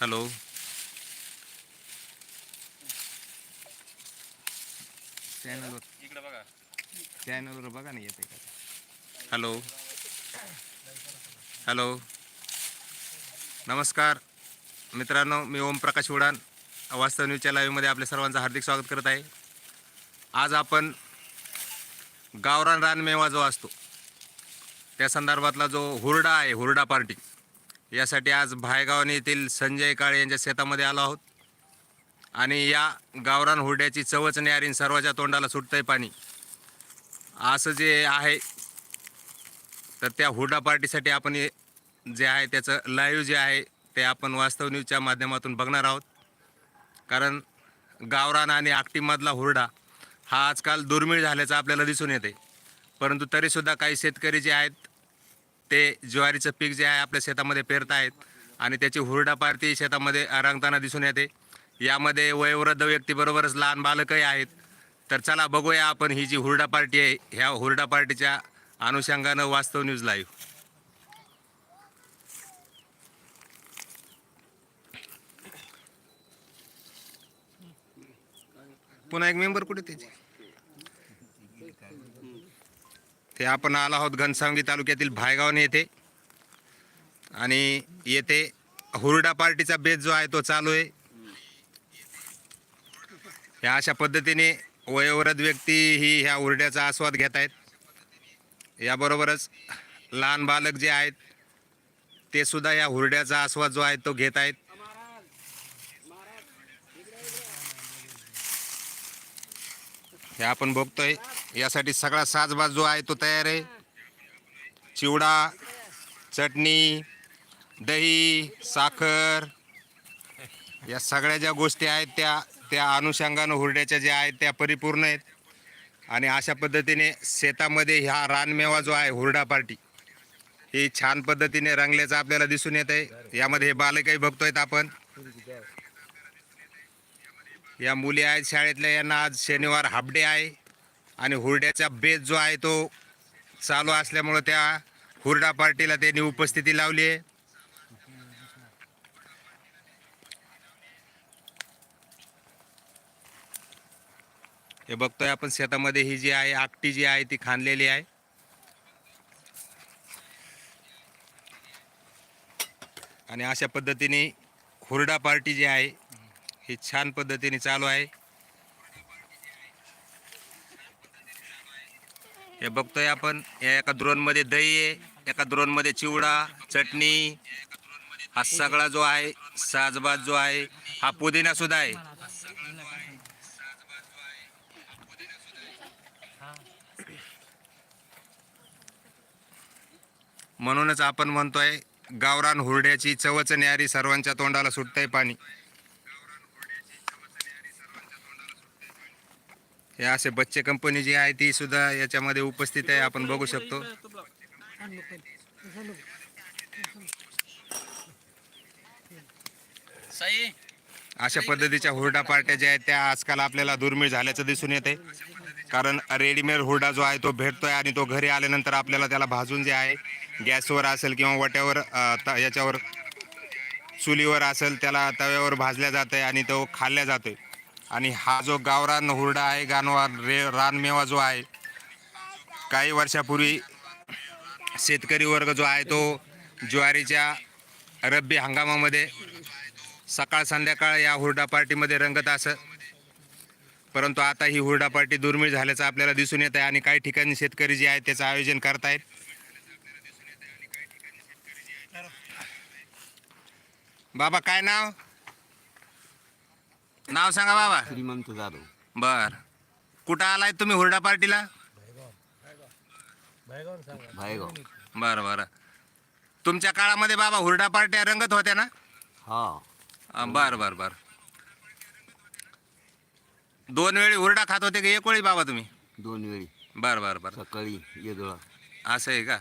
Hello. चॅनलवर इकडे बघा. चॅनलवर बघा ना येते का? हॅलो. हॅलो. नमस्कार. मित्रांनो मी ओमप्रकाश उडान. वास्तव न्यूजच्या लाईव्हमध्ये आपल्या सर्वांचं हार्दिक स्वागत करत आहे. आज आपण गावरान रानमेवा जो असतो त्या संदर्भातला जो हुरडा आहे हुरडा पार्टी यासाठी आज भायगावन येथील संजय काळे यांच्या शेतामध्ये आलो आहोत. आणि या गावरान हुरड्याची चवच न्यारीन सर्वाच्या तोंडाला सुटतंय पाणी. असं जे आहे तर त्या हुरडा पार्टीसाठी आपण जे आहे त्याचं लाईव्ह जे आहे ते आपण वास्तव न्यूजच्या माध्यमातून बघणार आहोत. कारण गावरान आणि आकटीमधला हुरडा हा आजकाल दुर्मिळ झाल्याचं आपल्याला दिसून येते परंतु तरीसुद्धा काही शेतकरी जे आहेत ते ज्वारीचं पीक जे आहे आपल्या शेतामध्ये पेरत आहेत आणि त्याची हुरडा पार्टी शेतामध्ये रंगताना दिसून येते. यामध्ये वयोवृद्ध व्यक्तीबरोबरच लहान बालकही आहेत. तर चला बघूया आपण ही जी हुरडा पार्टी आहे ह्या हुरडा पार्टीच्या अनुषंगानं वास्तव न्यूज लाईव्ह. पुन्हा एक मेंबर कुठे त्याचे? ते आपण आलो आहोत घनसावंगी तालुक्यातील भायगावने येथे. आणि येथे हुरडा पार्टीचा बेस जो आहे तो चालू आहे. ह्या अशा पद्धतीने वयोवृद्ध व्यक्ती ही ह्या हुरड्याचा आस्वाद घेत आहेत. याबरोबरच लहान बालक जे आहेत ते सुद्धा या हुरड्याचा आस्वाद जो आहे तो घेत आहेत. हे आपण बघतोय. यासाठी सगळा साजबाज जो आहे तो तयार आहे. चिवडा चटणी दही साखर या सगळ्या ज्या गोष्टी आहेत त्या त्या अनुषंगानं हुरड्याच्या ज्या आहेत त्या परिपूर्ण आहेत. आणि अशा पद्धतीने शेतामध्ये ह्या रानमेवा जो आहे हुरडा पार्टी ही छान पद्धतीने रंगल्याचं आपल्याला दिसून येत आहे यामध्ये हे बालकही बघतोयत आपण. या मुली आहेत शाळेतल्या यांना आज शनिवार हाफडे आहे. आणि हुरड्याचा बेत जो आहे तो चालू असल्यामुळं त्या हुरडा पार्टीला त्यांनी उपस्थिती लावली आहे. हे बघतोय आपण शेतामध्ये ही जी आहे आकटी जी आहे ती खांदलेली आहे. आणि अशा पद्धतीने हुरडा पार्टी जी आहे ही छान पद्धतीने चालू आहे. हे बघतोय आपण या एका द्रोणमध्ये दही आहे एका द्रोणमध्ये चिवडा चटणी. हा सगळा जो आहे साजबाज जो आहे हा पुदिना सुद्धा आहे. म्हणूनच आपण म्हणतोय गावरान हुरड्याची चवच न्यारी सर्वांच्या तोंडाला सुटतंय पाणी. हे असे बच्चे कंपनी जी आहे ती सुद्धा याच्यामध्ये उपस्थित आहे. आपण बघू शकतो. अशा पद्धतीच्या हुरडा पार्ट्या ज्या आहेत त्या आजकाल आपल्याला दुर्मिळ झाल्याचं दिसून येते. कारण रेडीमेड हुरडा जो आहे तो भेटतोय आणि तो घरी आल्यानंतर आपल्याला त्याला भाजून जे आहे गॅसवर असेल किंवा वट्यावर याच्यावर चुलीवर असेल त्याला तव्यावर भाजल्या जात आहे आणि तो खाल्ल्या जातोय. आणि हा जो गावरान हुरडा आहे गानवा रे रानमेवा जो आहे काही वर्षापूर्वी शेतकरी वर्ग जो आहे तो ज्वारीच्या रब्बी हंगामामध्ये सकाळ संध्याकाळ या हुरडा पार्टीमध्ये रंगत असत. परंतु आता ही हुरडा पार्टी दुर्मिळ झाल्याचं आपल्याला दिसून येत आहे आणि काही ठिकाणी शेतकरी जे आहेत त्याचं आयोजन करतायत. बाबा काय नाव? नाव सांगा बाबा. श्रीमंत जाधव. बर. कुठं आलाय तुम्ही हुरडा पार्टीला? भायगाव. बरं बरं. तुमच्या काळामध्ये बाबा हुरडा पार्ट्या रंगत होत्या ना? हा. अं, बरं बरं बरं. दोन वेळी हुरडा खात होते का एक वेळी बाबा तुम्ही? दोन वेळी. बरं बरं बरं. सकाळी येदोळा. असं आहे का?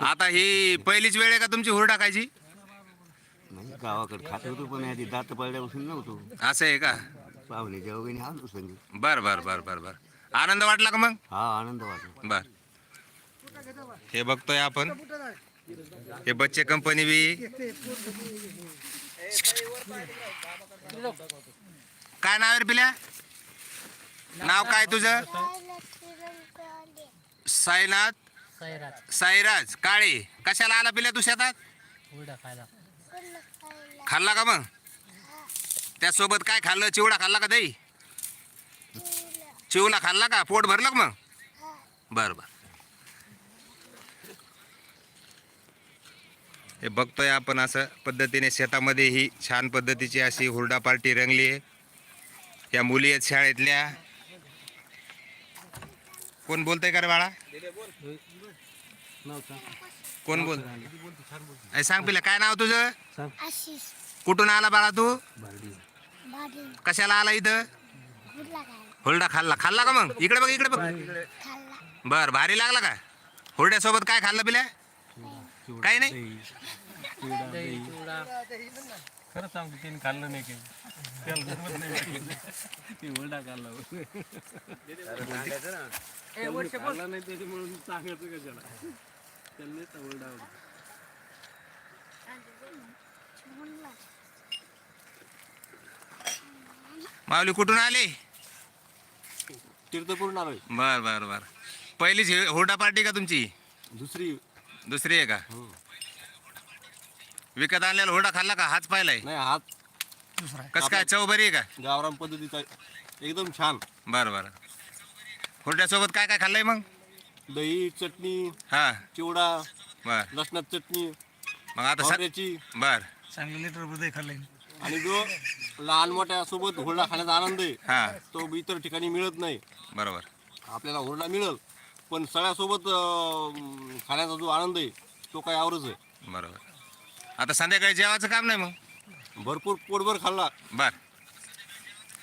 आता ही पहिलीच वेळ आहे का तुमची हुरडा खायची? गावाकडे खात होतो पण आधी दात पडल्यापासून नव्हतो. असं आहे का? पाहुण्याच्या वगैरे आलो संधी बरं बरं बरं बरं बरं. आनंद वाटला का मग? हा आनंद वाटला. बर. हे बघतोय आपण. हे बच्चे कंपनी बी. काय नाव आहे पिल्या? नाव काय तुझं? साईनाथ? साईराज. काळे. कशाला आला पिल्या तू शेतात? खाल्ला का मग? त्यासोबत काय खाल्लं? चिवडा खाल्ला का दही? चिवला खाल्ला का? पोट भरलं का मग? बरं बरं. हे बघतोय आपण असं पद्धतीने शेतामध्ये ही छान पद्धतीची अशी हुरडा पार्टी रंगली आहे. या मुली आहेत शाळेतल्या. कोण बोलतंय का रे बाळा? कोण बोल? अरे सांग पिल्या काय नाव तुझं? आशिष. कुठून आला बाळा तू? कशाला आला इथं? गुडला हुरडा खाल्ला. खाल्ला का मग? इकडे बघ इकडे बघ. खाल्ला. बर भारी लागला का? हुरड्यासोबत काय खाल्लं पिल्या काही नाही? खरं सांगतो तिने खाल्लं नाही काही. त्याला जमत नाही ती ओरडा खाल्ला. खाल्ला नाही त्याच्यामुळे सांगायचं कशाला माऊली कुठून आले? तीर्थपूर्ण आलोय बर बर बर. पहिलीच हे- हुरडा पार्टी का तुमची? दुसरी. दुसरी आहे का? हो. विकत आणलेला हुरडा खाल्ला का? हाच पाहिलाय? नाही हात कस काय चव बरी आहे का? गावरान पद्धतीचा. एकदम छान. बर बर. हुरड्यासोबत काय काय खाल्लंय मग? दही चटणी हा. चिवडा बर. लसणात चटणी मग आता खोबऱ्याची बर. चांगलं लिटर हृदय खाल्लंय. आणि जो लहान मोठ्या सोबत हुरडा खाण्याचा आनंद आहे हा. तो इतर ठिकाणी मिळत नाही. बरोबर. आपल्याला हुरडा मिळेल पण सगळ्यासोबत अं, खाण्याचा जो आनंद आहे तो काय आवरच आहे. बरोबर. आता संध्याकाळी जेवायचं काम नाही मग? भरपूर पोटभर खाल्ला. बर.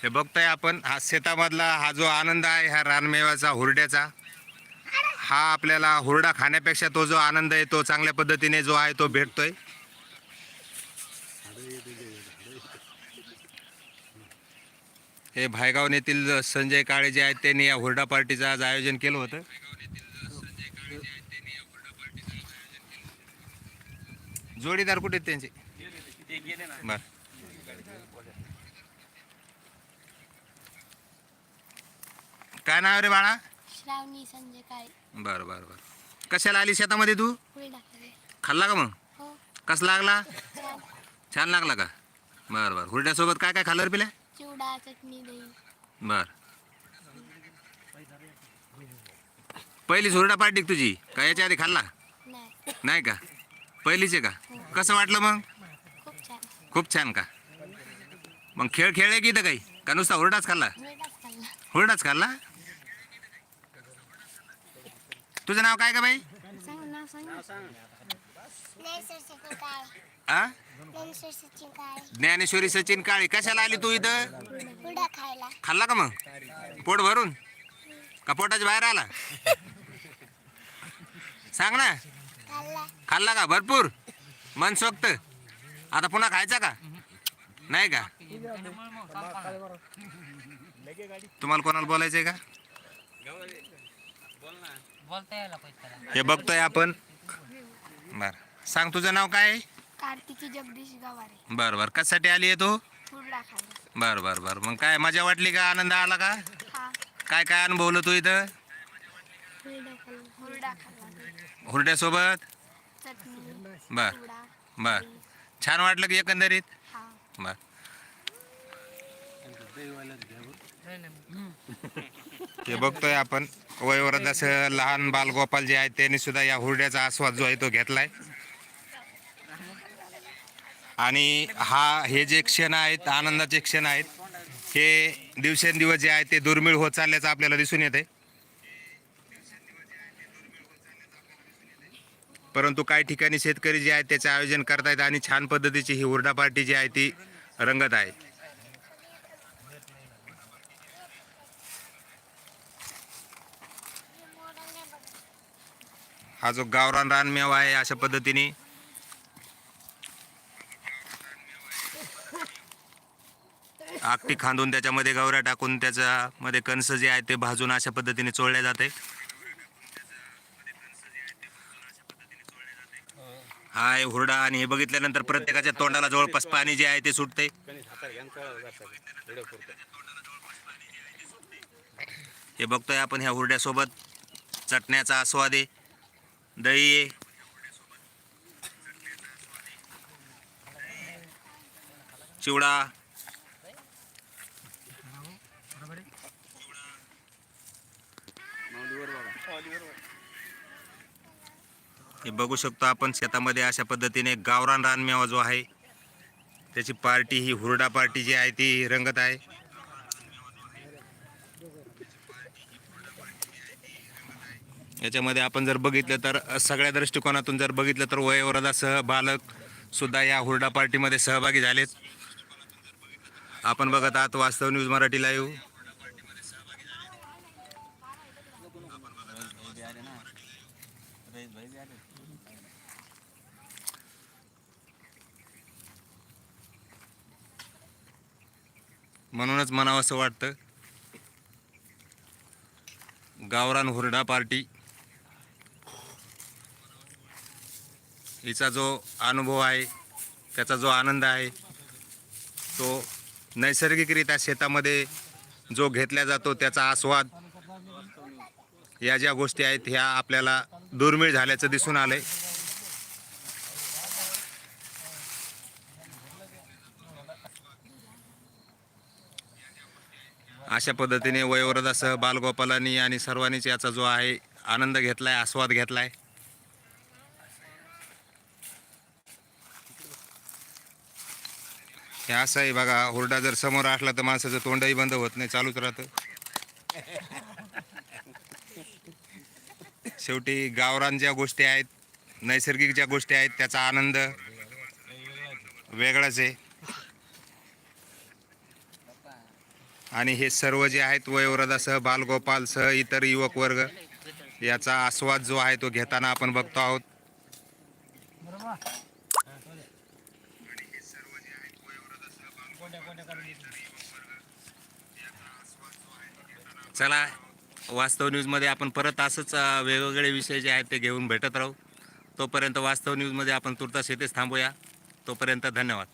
हे बघताय आपण हा शेतामधला हा जो आनंद आहे ह्या रानमेव्याचा हुरड्याचा हा आपल्याला हुरडा खाण्यापेक्षा तो जो आनंद आहे तो चांगल्या पद्धतीने जो आहे तो भेटतोय. हे भायगाव येथील संजय काळे जे आहेत त्यांनी या हुरडा पार्टीचं आज आयोजन केलं होतं. जोडीदार कुठे आहेत त्यांचे? बर. काय नाव रे बाळा? श्रावणी संजय काळे. बर बर बर. कशाला आली शेतामध्ये तू? खाल्ला का मग? हो. कस लागला? छान. लागला का? बर बर. हुरड्यासोबत काय काय खाल्लं रे पिल्या? चिवडा चटणी दही. बर. पहिलीच हुरडा पार्टी तुझी. का याच्या आधी खाल्ला? नाही. नाही का? पहिलीच आहे का? कसं वाटलं मग? खूप छान. खूप छान का? मग खेळ खेळले की इथं काही? का नुसता हुरडाच खाल्ला. हुरडाच खाल्ला? तुझं नाव काय का बाई? सांग नाव सांग आ? ज्ञानेश्वर सचिन काळे. कशाला आली तू इथं? खायला. खाल्ला का मग? पोट भरून? का पोटाच्या बाहेर आला? सांग ना. खाल्ला. खाल्ला का? भरपूर. मनसोक्त आता पुन्हा खायचा का? नाही का? तुम्हाला कोणाला बोलायचंय का? हे बघतोय आपण. बर. सांग तुझं नाव काय? कार्तिकी जगदीश गवारे. बर बर. कशासाठी आली आहे तू? खायला बर बर बर. मग काय मजा वाटली का? आनंद आला का? हा. काय काय अनुभवलं तू इथं? हुरडा खाल्ला हुरडा खाल्ला हुरड्यासोबत? चटणी बर बर. छान वाटलं की एकंदरीत? हा. बर. हे बघतोय आपण. वयोवृद्ध असं लहान बालगोपाल जे आहेत त्यांनी सुद्धा या हुरड्याचा आस्वाद जो आहे तो घेतलाय. आणि हा हे जे क्षण आहेत आनंदाचे क्षण आहेत हे दिवसेंदिवस जे आहे ते दुर्मिळ होत चालल्याचं आपल्याला दिसून येते परंतु काही ठिकाणी शेतकरी जे आहेत त्याचे आयोजन करतायत आणि छान पद्धतीची ही हुरडा पार्टी जी आहे ती रंगत आहे. हा जो गावरान रानमेवा आहे अशा पद्धतीने. आकटी खांदून त्याच्यामध्ये गवऱ्या टाकून त्याच्यामध्ये कणस जे आहे ते भाजून अशा पद्धतीने चोळल्या जाते. हा आहे हुरडा आणि हे बघितल्यानंतर प्रत्येकाच्या तोंडाला जवळपास पाणी जे आहे ते सुटते. हे बघतोय आपण ह्या हुरड्यासोबत चटण्याचा आस्वाद आहे. दही. चिवडा. हे बघू शकतो आपण शेतामध्ये अशा पद्धतीने गावरान रानमेवा जो आहे त्याची पार्टी ही हुरडा पार्टी जी आहे ती रंगत आहे. याच्यामध्ये आपण जर बघितलं तर सगळ्या दृष्टिकोनातून जर बघितलं तर वयोवृद्धासह बालक सुद्धा या हुरडा पार्टीमध्ये सहभागी झालेत. आपण बघत आहात वास्तव न्यूज मराठी लाईव्ह. म्हणूनच म्हणावं असं वाटतं गावरान हुरडा पार्टी हिचा जो अनुभव आहे त्याचा जो आनंद आहे तो नैसर्गिकरित्या शेतामध्ये जो घेतला जातो त्याचा आस्वाद या ज्या गोष्टी आहेत ह्या आपल्याला दुर्मिळ झाल्याचं दिसून आलं आहे अशा पद्धतीने वयोवृद्धासह बालगोपालांनी आणि सर्वांनीच याचा जो आहे आनंद घेतलाय आस्वाद घेतला आहे हे असं आहे बघा हुरडा जर समोर असला तर माणसाचं तोंडही बंद होत नाही चालूच राहतं. शेवटी गावरान ज्या गोष्टी आहेत नैसर्गिक ज्या गोष्टी आहेत त्याचा आनंद वेगळाच आहे. आणि हे सर्व जे आहेत वयोवृद्धासह बालगोपालसह इतर युवक वर्ग याचा आस्वाद जो आहे तो घेताना आपण बघतो आहोत. चला वास्तव न्यूजमध्ये आपण परत असंच वेगवेगळे विषय जे आहेत ते घेऊन भेटत राहू. तोपर्यंत वास्तव न्यूजमध्ये आपण तुर्तास येथेच थांबूया. तोपर्यंत धन्यवाद.